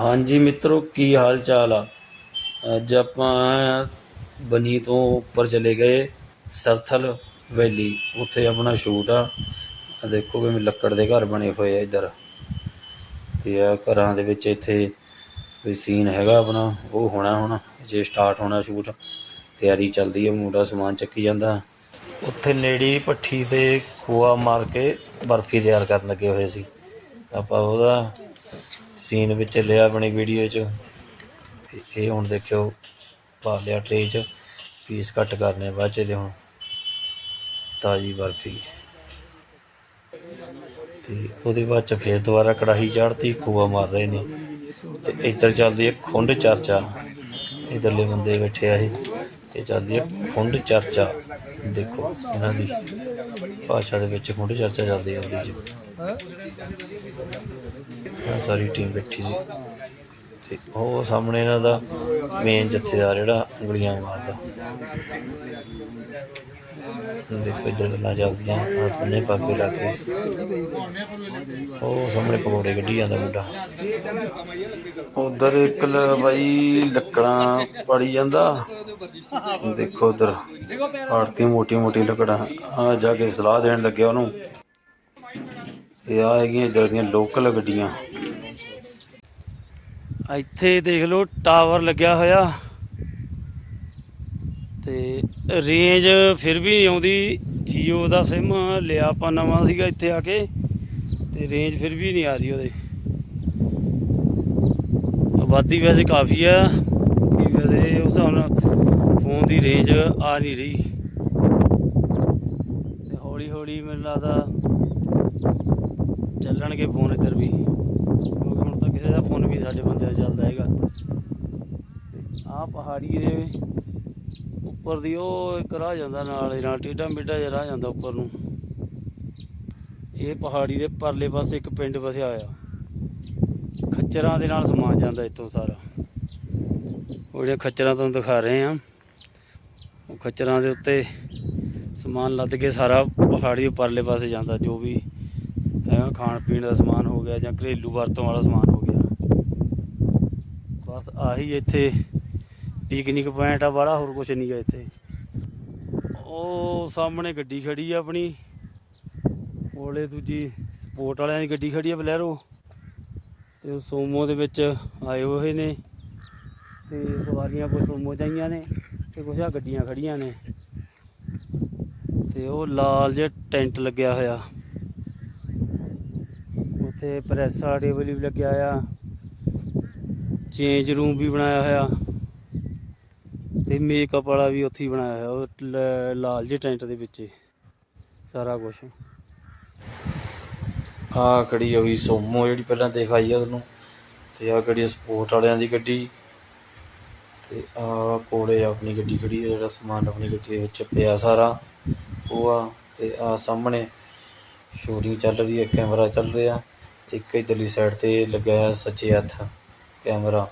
ਹਾਂਜੀ ਮਿੱਤਰੋ, ਕੀ ਹਾਲ ਚਾਲ ਆ? ਅੱਜ ਆਪਾਂ ਬਨੀ ਤੋਂ ਉੱਪਰ ਚਲੇ ਗਏ, ਸਰਥਲ ਵੈਲੀ। ਉੱਥੇ ਆਪਣਾ ਸ਼ੂਟ ਆ। ਦੇਖੋ ਕਿਵੇਂ ਲੱਕੜ ਦੇ ਘਰ ਬਣੇ ਹੋਏ ਆ ਇੱਧਰ। ਤੇ ਆ ਘਰਾਂ ਦੇ ਵਿੱਚ ਇੱਥੇ ਕੋਈ ਸੀਨ ਹੈਗਾ ਆਪਣਾ, ਉਹ ਹੋਣਾ ਹੁਣ, ਜੇ ਸਟਾਰਟ ਹੋਣਾ ਸ਼ੂਟ ਤਿਆਰੀ ਚੱਲਦੀ ਹੈ ਮੁੰਡਾ ਸਮਾਨ ਚੱਕੀ ਜਾਂਦਾ। ਉੱਥੇ ਨੇੜੀ ਹੀ ਭੱਠੀ ਤੇ ਖੋਆ ਮਾਰ ਕੇ ਬਰਫੀ ਤਿਆਰ ਕਰਨ ਲੱਗੇ ਹੋਏ ਸੀ। ਆਪਾਂ ਉਹਦਾ ਸੀਨ ਵਿੱਚ ਲਿਆ ਆਪਣੀ ਵੀਡੀਓ 'ਚ। ਤੇ ਇਹ ਹੁਣ ਦੇਖਿਓ, ਪਾ ਲਿਆ ਟਰੇ 'ਚ। ਪੀਸ ਕੱਟ ਕਰਨੇ ਬਾਅਦ 'ਚ ਇਹਦੇ ਹੁਣ। ਤਾਜੀ ਬਰਫੀ। ਤੇ ਉਹਦੇ ਬਾਅਦ 'ਚ ਫੇਰ ਦੁਬਾਰਾ ਕੜਾਹੀ ਚਾੜਤੀ ਖੋਆ ਮਾਰ ਰਹੇ ਨੇ। ਤੇ ਇੱਧਰ ਚੱਲਦੀ ਹੈ ਖੁੰਡ ਚਰਚਾ। ਇਧਰਲੇ ਬੰਦੇ ਬੈਠੇ ਆ ਇਹ। ਇਹ ਚੱਲਦੀ ਹੈ ਖੁੰਡ ਚਰਚਾ। ਦੇਖੋ, ਇਹਨਾਂ ਦੀ ਭਾਸ਼ਾ ਦੇ ਵਿੱਚ ਹੁਣ ਚਰਚਾ ਚੱਲਦੀ ਆ ਉਹਦੀ 'ਚ ਆਹ ਸਾਰੀ ਟੀਮ ਬੈਠੀ ਸੀ। ਤੇ ਉਹ ਸਾਹਮਣੇ ਇਹਨਾਂ ਦਾ ਮੇਨ ਜਥੇਦਾਰ ਜਿਹੜਾ ਉਂਗਲੀਆਂ ਮਾਰਦਾ। ਦੇਖੋ ਇੱਧਰ ਗੱਲਾਂ ਚੱਲਦੀਆਂ ਆ ਤੁਨੇ ਪਾਕੇ ਲਾ ਉਹ ਸਾਹਮਣੇ ਪਕੌੜੇ ਕੱਢੀ ਜਾਂਦਾ ਮੁੰਡਾ। ਉਧਰ ਇੱਕ ਬਾਈ ਲੱਕੜਾਂ ਪੜੀ ਜਾਂਦਾ। ਦੇਖੋ ਉਧਰ ਆੜਤੀ ਮੋਟੀ ਮੋਟੀ ਲੱਕੜਾਂ। ਆ ਜਾ ਕੇ ਸਲਾਹ ਦੇਣ ਲੱਗਿਆ ਉਹਨੂੰ। ਇਹ ਆ ਹੈਗੀਆਂ ਇੱਧਰ ਦੀਆਂ ਲੋਕਲ ਗੱਡੀਆਂ। ਇੱਥੇ ਦੇਖ ਲਓ ਟਾਵਰ ਲੱਗਿਆ ਹੋਇਆ। ਤੇ ਰੇਂਜ ਫਿਰ ਵੀ ਨਹੀਂ ਆਉਂਦੀ, ਜੀਓ ਦਾ ਸਿਮ ਲਿਆ ਆਪਾਂ ਨਵਾਂ ਸੀਗਾ ਇੱਥੇ ਆ ਕੇ, ਤੇ ਰੇਂਜ ਫਿਰ ਵੀ ਨਹੀਂ ਆ ਰਹੀ ਉਹਦੇ। ਆਬਾਦੀ ਵੈਸੇ ਕਾਫੀ ਆ, ਕਿ ਵੈਸੇ ਉਸ ਹਿਸਾਬ ਨਾਲ ਫੋਨ ਦੀ ਰੇਂਜ ਆ ਨਹੀਂ ਰਹੀ। ਤੇ ਹੌਲੀ ਹੌਲੀ ਮੈਨੂੰ ਲੱਗਦਾ ਚੱਲਣਗੇ ਫੋਨ ਇੱਧਰ ਵੀ, ਕਿਉਂਕਿ ਹੁਣ ਤਾਂ ਕਿਸੇ ਦਾ ਫੋਨ ਵੀ ਸਾਡੇ ਬੰਦੇ ਦਾ ਚੱਲਦਾ ਹੈਗਾ। ਆਹ ਪਹਾੜੀ ਦੇ ਉੱਪਰ ਦੀ ਉਹ ਇੱਕ ਰਾਹ ਜਾਂਦਾ ਨਾਲ ਦੇ ਨਾਲ ਟੇਢਾ ਮੇਢਾ ਜਿਹਾ ਰਾਹ ਜਾਂਦਾ ਉੱਪਰ ਨੂੰ। ਇਹ ਪਹਾੜੀ ਦੇ ਪਰਲੇ ਪਾਸੇ ਇੱਕ ਪਿੰਡ ਵਸਿਆ ਹੋਇਆ। ਖੱਚਰਾਂ ਦੇ ਨਾਲ ਸਮਾਨ ਜਾਂਦਾ ਇੱਥੋਂ ਸਾਰਾ। ਉਹ ਜਿਹੜੇ ਖੱਚਰਾਂ ਤੁਹਾਨੂੰ ਦਿਖਾ ਰਹੇ ਆ ਉਹ ਖੱਚਰਾਂ ਦੇ ਉੱਤੇ ਸਮਾਨ ਲੱਦ ਕੇ ਸਾਰਾ ਪਹਾੜੀ ਦੇ ਪਰਲੇ ਪਾਸੇ ਜਾਂਦਾ, ਜੋ ਵੀ ਹੈਗਾ, ਖਾਣ ਪੀਣ ਦਾ ਸਮਾਨ ਹੋ ਗਿਆ ਜਾਂ ਘਰੇਲੂ ਵਰਤੋਂ ਵਾਲਾ ਸਮਾਨ ਹੋ ਗਿਆ। ਬਸ ਆਹੀ ਇੱਥੇ ਪਿਕਨਿਕ ਪੁਆਇੰਟ ਆ ਬੜਾ ਹੋਰ ਕੁਝ ਨਹੀਂ ਹੈ ਇੱਥੇ। ਉਹ ਸਾਹਮਣੇ ਗੱਡੀ ਖੜੀ ਆ ਆਪਣੀ। ਕੋਲੇ ਦੂਜੀ ਸਪੋਰਟ ਵਾਲਿਆਂ ਦੀ ਗੱਡੀ ਖੜੀ ਆ ਬਲੈਰੋ। ਤੇ ਸੋਮੋ ਦੇ ਵਿੱਚ ਆਏ ਹੋਏ ਨੇ। ਤੇ ਸਵਾਰੀਆਂ ਕੁਝ ਸੋਮੋ ਚਾਹੀਆਂ ਨੇ ਤੇ ਕੁਝ ਆ ਗੱਡੀਆਂ ਖੜੀਆਂ ਨੇ। ਤੇ ਉਹ ਲਾਲ ਜਿਹਾ ਟੈਂਟ ਲੱਗਿਆ ਹੋਇਆ। ਉੱਥੇ ਪ੍ਰੈਸ ਵਾਲਾ ਟੇਬਲ ਵੀ ਲੱਗਿਆ ਆ। ਚੇਂਜ ਰੂਮ ਵੀ ਬਣਾਇਆ ਹੋਇਆ। ਤੇ ਮੇਕਅਪ ਵਾਲਾ ਵੀ ਉੱਥੇ ਹੀ ਬਣਾਇਆ ਹੋਇਆ, ਉਹ ਲਾਲ ਜਿਹੇ ਟੈਂਟ ਦੇ ਵਿੱਚ ਸਾਰਾ ਕੁਝ ਆ ਖੜੀ ਹੋਈ ਸੋਮੋ ਜਿਹੜੀ ਪਹਿਲਾਂ ਦਿਖਾਈ ਆ ਤੁਹਾਨੂੰ, ਤੇ ਆ ਖੜੀ ਸਪੋਰਟ ਵਾਲਿਆਂ ਦੀ ਗੱਡੀ, ਤੇ ਆ ਕੋਲੇ ਆਪਣੀ ਗੱਡੀ ਖੜੀ ਆ, ਜਿਹੜਾ ਸਮਾਨ ਆਪਣੀ ਗੱਡੀ ਦੇ ਵਿੱਚ ਪਿਆ ਸਾਰਾ, ਉਹ ਆ, ਤੇ ਆ ਸਾਹਮਣੇ ਸ਼ੂਟਿੰਗ ਚੱਲ ਰਹੀ ਹੈ ਕੈਮਰਾ ਚੱਲ ਰਿਹਾ, ਇੱਕ ਇਧਰਲੀ ਸਾਈਡ ਤੇ ਲੱਗਿਆ ਸੱਚੇ ਹੱਥ ਕੈਮਰਾ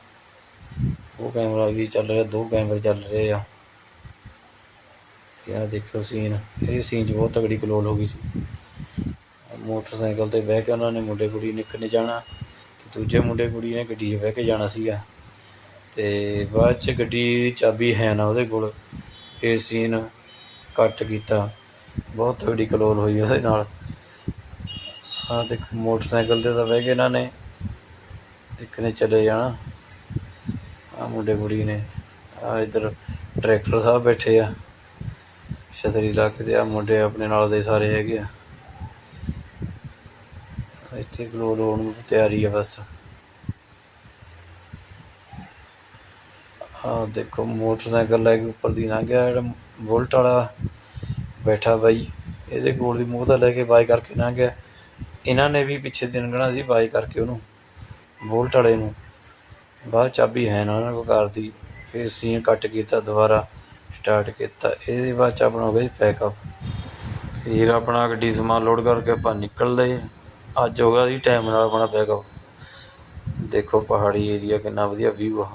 ਉਹ ਕੈਮਰਾ ਵੀ ਚੱਲ ਰਿਹਾ, ਦੋ ਕੈਮਰੇ ਚੱਲ ਰਹੇ ਆ। ਤੇ ਆ ਦੇਖੋ ਸੀਨ ਇਹ ਸੀਨ 'ਚ ਬਹੁਤ ਤਗੜੀ ਕਲੋਲ ਹੋ ਗਈ ਸੀ। ਮੋਟਰਸਾਈਕਲ ਤੇ ਬਹਿ ਕੇ ਉਹਨਾਂ ਨੇ ਮੁੰਡੇ ਕੁੜੀ ਨੇ ਇੱਕ ਜਾਣਾ, ਤੇ ਦੂਜੇ ਮੁੰਡੇ ਕੁੜੀ ਨੇ ਗੱਡੀ 'ਚ ਬਹਿ ਕੇ ਜਾਣਾ ਸੀਗਾ। ਤੇ ਬਾਅਦ 'ਚ ਗੱਡੀ ਦੀ ਚਾਬੀ ਹੈ ਨਾ ਉਹਦੇ ਕੋਲ, ਇਹ ਸੀਨ ਕੱਟ ਕੀਤਾ। ਬਹੁਤ ਤਗੜੀ ਕਲੋਲ ਹੋਈ ਉਹਦੇ ਨਾਲ। ਹਾਂ ਤੇ ਮੋਟਰਸਾਈਕਲ ਤੇ ਤਾਂ ਬਹਿ ਕੇ ਇਹਨਾਂ ਨੇ, ਇੱਕ ਨੇ ਚਲੇ ਜਾਣਾ। ਆ ਮੁੰਡੇ ਕੁੜੀ ਨੇ। ਆ ਇਧਰ ਟਰੈਕਟਰ ਸਾਹਿਬ ਬੈਠੇ ਆ। ਛਤਰੀ ਲਾ ਕੇ ਤੇ ਆ ਮੁੰਡੇ ਆਪਣੇ ਨਾਲ ਦੇ ਸਾਰੇ ਹੈਗੇ ਆ। ਇੱਥੇ ਗਲੋਲ ਹੋਣ ਨੂੰ ਤਿਆਰੀ ਆ ਬਸ। ਆ ਦੇਖੋ ਮੋਟਰਸਾਈਕਲ ਲੈ ਕੇ ਉੱਪਰ ਦੀ ਲੰਘ ਗਿਆ ਜਿਹੜਾ ਬੁਲਟ ਵਾਲਾ ਬੈਠਾ ਬਾਈ। ਇਹਦੇ ਕੋਲ ਦੀ ਮੂੰਹ ਤਾਂ ਲੈ ਕੇ ਬਾਈ ਕਰਕੇ ਲੰਘ ਗਿਆ। ਇਹਨਾਂ ਨੇ ਵੀ ਪਿੱਛੇ ਦਿਨ ਲੰਘਣਾ ਸੀ ਬਾਈ ਕਰਕੇ ਉਹਨੂੰ, ਬੁਲਟ ਵਾਲੇ ਨੂੰ। ਬਾਅਦ ਚਾਬੀ ਹੈ ਨਾ ਉਹਨਾਂ ਕੋਲ ਕਾਰ ਦੀ, ਫਿਰ ਸੀਨ ਕੱਟ ਕੀਤਾ, ਦੁਬਾਰਾ ਸਟਾਰਟ ਕੀਤਾ। ਇਹਦੇ ਬਾਅਦ ਚ ਆਪਣਾ ਹੋ ਗਿਆ ਪੈਕਅਪ ਫਿਰ ਆਪਣਾ ਗੱਡੀ ਸਮਾਨ ਲੋਡ ਕਰਕੇ ਆਪਾਂ ਨਿਕਲਦੇ ਅੱਜ ਹੋ ਗਿਆ ਜੀ ਟਾਈਮ ਨਾਲ ਆਪਣਾ ਪੈਕਅਪ ਦੇਖੋ ਪਹਾੜੀ ਏਰੀਆ ਕਿੰਨਾ ਵਧੀਆ ਵਿਊ ਆ।